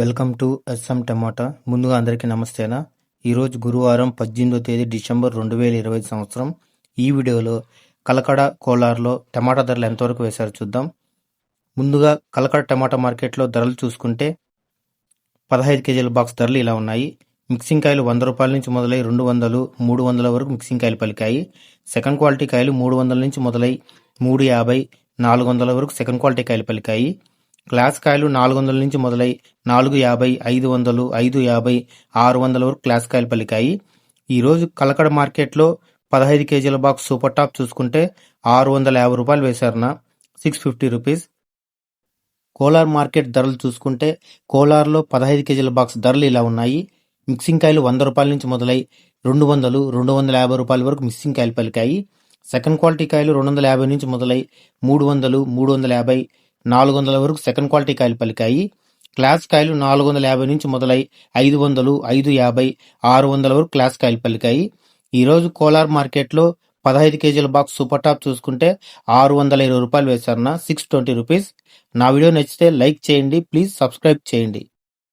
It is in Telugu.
వెల్కమ్ టు ఎస్ఎం టమాటా. ముందుగా అందరికీ నమస్తేనా? ఈరోజు గురువారం పద్దెనిమిదో తేదీ డిసెంబర్ రెండు వేల ఇరవై సంవత్సరం. ఈ వీడియోలో కలకడ కోలార్లో టమాటా ధరలు ఎంతవరకు వేశారో చూద్దాం. ముందుగా కలకడ టమాటా మార్కెట్లో ధరలు చూసుకుంటే పదహైదు కేజీల బాక్స్ ధరలు ఇలా ఉన్నాయి. మిక్సింగ్ కాయలు వంద రూపాయల నుంచి మొదలై రెండు వందలు మూడు వందల వరకు మిక్సింగ్ కాయలు పలికాయి. సెకండ్ క్వాలిటీ కాయలు మూడు వందల నుంచి మొదలై మూడు యాభై నాలుగు వందల వరకు సెకండ్ క్వాలిటీ కాయలు పలికాయి. క్లాస్ కాయలు నాలుగు వందల నుంచి మొదలై నాలుగు యాభై ఐదు వందలు ఐదు యాభై ఆరు వందల వరకు క్లాస్ కాయలు పలికాయి. ఈరోజు కలకడ మార్కెట్లో పదహైదు కేజీల బాక్స్ సూపర్ టాప్ చూసుకుంటే ఆరు వందల యాభై రూపాయలు వేశారన six fifty rupees. Kolar market ధరలు చూసుకుంటే కోలార్లో పదహైదు కేజీల బాక్స్ ధరలు ఇలా ఉన్నాయి. మిక్సింగ్ కాయలు వంద రూపాయల నుంచి మొదలై రెండు వందలు రెండు వందల యాభై రూపాయల వరకు మిక్సింగ్ కాయలు పలికాయి. సెకండ్ క్వాలిటీ కాయలు రెండు వందల యాభై నుంచి మొదలై మూడు వందలు మూడు వందల యాభై నాలుగు వందల వరకు సెకండ్ క్వాలిటీ కాయలు పలికాయి. క్లాస్ కాయలు నాలుగు వందల యాభై నుంచి మొదలై ఐదు వందలు ఐదు యాభై ఆరు వందల వరకు క్లాస్ కాయలు పలికాయి. ఈరోజు కోలార్ మార్కెట్లో పదహైదు కేజీల బాక్స్ సూపర్ టాప్ చూసుకుంటే ఆరు వందల ఇరవై రూపాయలు వేశారన్న సిక్స్ ట్వంటీ రూపీస్ నా వీడియో నచ్చితే లైక్ చేయండి ప్లీజ్ సబ్స్క్రైబ్ చేయండి.